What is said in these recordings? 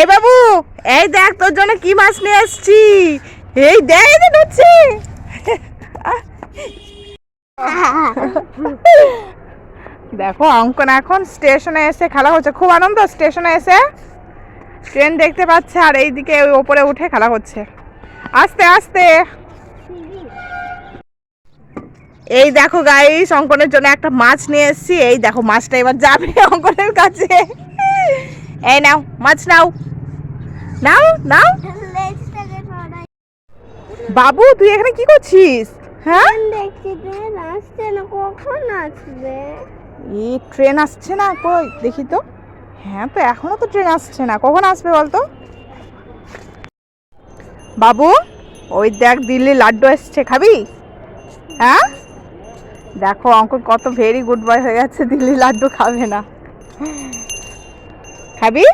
এই বাবু, এই দেখ তোর জন্য কি মাছ নিয়ে এসেছি এই দেখ দেখো অঙ্কন এখন স্টেশনে এসে খেলা হচ্ছে। খুব আনন্দ, স্টেশনে এসে। ট্রেন দেখতে পাচ্ছে আর এইদিকে ওই ওপরে উঠে খেলা হচ্ছে। আস্তে আস্তে। এই দেখো গাইস অঙ্কনের জন্য একটা মাছ নিয়ে এসেছি। এই দেখো, মাছটা এবার যাবে অঙ্কনের কাছে। এই নাও, মাছ নাও। নাও নাও। বাবু, তুই এখানে কি করছিস? হ্যাঁ? দেখছি ট্রেন আসছে না কখন আসবে এই ট্রেন আসছে না কই? দেখি তো। হ্যাঁ তো এখনও তো ট্রেন আসছে না। কখন আসবে বলতো? বাবু, ওই দেখ দিল্লি লাড্ডু এসছে খাবি? হ্যাঁ? দেখো, অঙ্কন কত ভেরি গুড বয় হয়ে গেছে, দিল্লি লাড্ডু খাবে না। খাবি?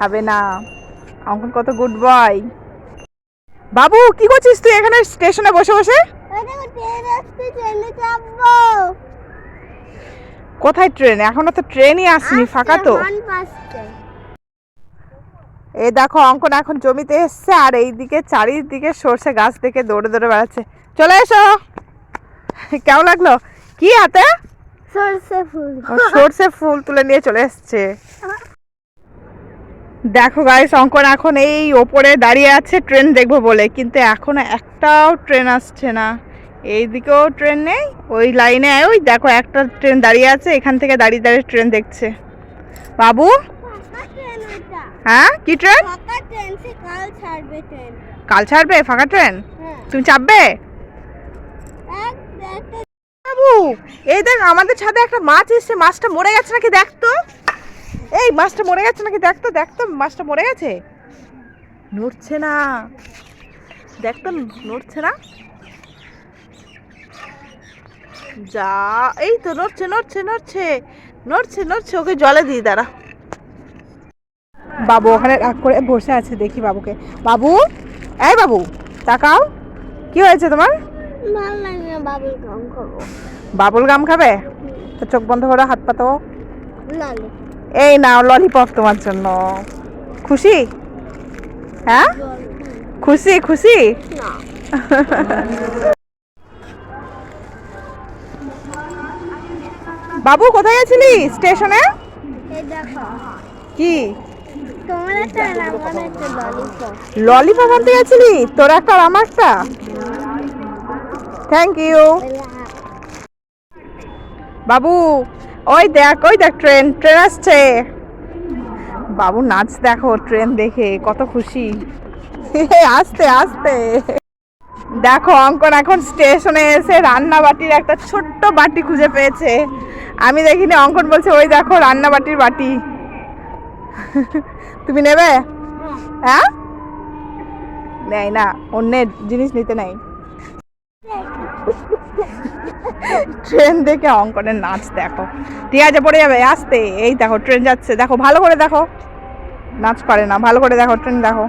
খাবে না। অঙ্কন কত গুড বয় বাবু কি করছিস তুই এখানে স্টেশনে বসে বসে? কোথায় ট্রেন এখনও তো ট্রেনই আসেনি ফাঁকা তো। এ দেখো অঙ্কন এখন জমিতে এসছে আর এইদিকে চারিদিকে সর্ষে গাছ থেকে দৌড়ে দৌড়ে বেড়াচ্ছে। চলে এসো। কেমন লাগল? কি হাতে? সরষে ফুল। সর্ষে ফুল তুলে নিয়ে চলে এসছে। দেখো গাইস অঙ্কন এখন এই ওপরে দাঁড়িয়ে আছে ট্রেন দেখব বলে। কিন্তু এখনও একটাও ট্রেন আসছে না। এইদিকেও ট্রেন নেই, ওই লাইনে ওই দেখো একটা ট্রেন দাঁড়িয়ে আছে, এখান থেকে দাঁড়িয়ে দাঁড়িয়ে ট্রেন দেখছে। বাবু? হ্যাঁ কি ট্রেন কাল ছাড়বে, ফাঁকা ট্রেন তুমি চাপবে? বাবু, এই দেখ, আমাদের ছাদে একটা মাছ এসছে, মাছটা মরে গেছে নাকি দেখ তো। এই মাছটা মরে গেছে নাকি? দেখ তো দেখ তো মাছটা মরে গেছে? নড়ছে না। দেখ তো নড়ছে না। যা এই তো নড়ছে নড়ছে নড়ছে। নড়ছে নড়ছে ওকে জলে দিই দাঁড়া। বাবু ওখানে রাগ করে বসে আছে দেখি বাবুকে। বাবু? এই বাবু তাকাও। কি হয়েছে তোমার? ভালো লাগে বাবুল গাম খাব। বাবুল গাম খাবে? তো চোখ বন্ধ করে হাত পাতো লালে এই নাও ললিপপ তোমার জন্য। খুশি? হ্যাঁ? খুশি খুশি? বাবু কোথায় গেছিলি? স্টেশনে? কি? ললিপপ আনতে গেছিলি? তোর একটা আর আমার একটা? থ্যাংক ইউ বাবু ওই দেখ ওই দেখ, ট্রেন ট্রেন আসছে। বাবু, নাচ দেখো, ট্রেন দেখে, কত খুশি। আস্তে আস্তে। দেখো, অঙ্কন এখন স্টেশনে এসে রান্না বাটির একটা ছোট্ট বাটি খুঁজে পেয়েছে। আমি দেখিনি, অঙ্কন বলছে, ওই দেখো রান্না বাটির বাটি। তুমি নেবে? হ্যাঁ? নেই না, অন্যের জিনিস নিতে নাই ট্রেন দেখে অঙ্কনের নাচ দেখো। ঠিক আছে পড়ে যাবে, আসতে। এই দেখো ট্রেন যাচ্ছে। দেখো, ভালো করে দেখো। নাচ করে না, ভালো করে দেখো ট্রেন দেখো।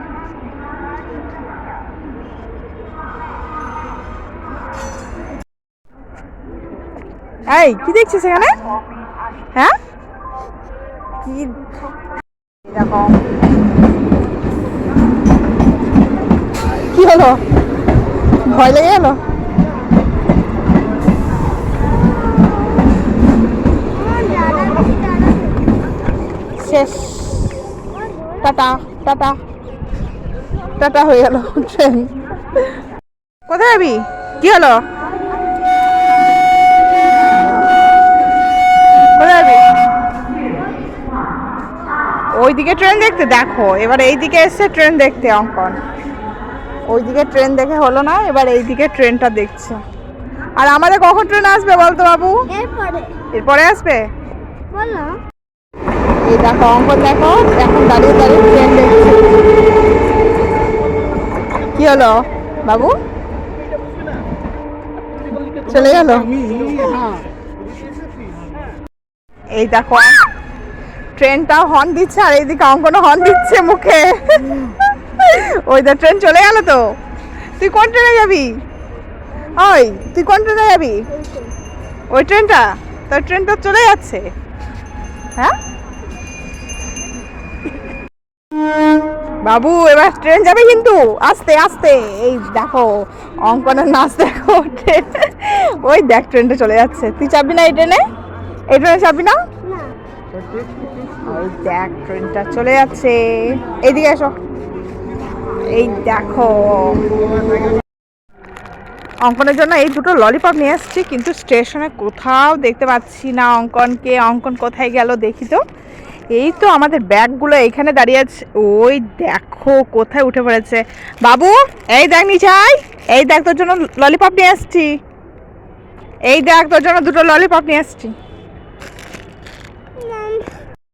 এই, কি দেখছিস এখানে? হ্যাঁ? কি? দেখো কি হলো? ভয় লেগে গেল? শেষ। Tata tata. টাটা হয়ে গেল ট্রেন। কোথায় যাবি কি হলো? কোথায় যাবি ওইদিকে ট্রেন দেখতে দেখো। এবার এইদিকে এসছে ট্রেন দেখতে অঙ্কন। ওইদিকে ট্রেন দেখে হলো না এবার এইদিকে ট্রেনটা দেখছে। আর আমাদের কখন ট্রেন আসবে বলতো বাবু? এরপরে। আসবে? বলো এই দেখো অঙ্কন দেখো, এখন দাঁড়িয়ে দাঁড়িয়ে ট্রেন দেখছে। কি হলো, বাবু? চলে গেল? এই দেখো ট্রেনটাও হর্ন দিচ্ছে আর এইদিকে অঙ্কনও হর্ন দিচ্ছে মুখে। ওই তো ট্রেন চলে গেল তো? তুই কোন ট্রেনে যাবি? ওই, তুই কোন ট্রেনে যাবি? ওই ট্রেনটা? তোর ট্রেন তো চলে যাচ্ছে। হ্যাঁ? বাবু এবার ট্রেন যাবে কিন্তু। আস্তে আস্তে। এই দেখো অঙ্কনের নাচ দেখো ওই দেখ ট্রেনটা চলে যাচ্ছে। তুই চাপবি না এই ট্রেনে এই ট্রেনে চাপবি না? ওই দেখ ট্রেনটা চলে যাচ্ছে। এইদিকে এসো। এই দেখো। অঙ্কনের জন্য এই দুটো ললিপপ নিয়ে এসেছি কিন্তু স্টেশনে কোথাও দেখতে পাচ্ছি না অঙ্কনকে। অঙ্কন কোথায় গেল দেখি তো। এই তো আমাদের ব্যাগগুলো এখানে দাঁড়িয়ে আছে। ওই দেখো, কোথায় উঠে পড়েছে। বাবু, এই দেখ নিচাই এই দেখ তোর জন্য ললিপপ নিয়ে আসছি। এই দেখ তোর জন্য দুটো ললিপপ নিয়ে এসেছি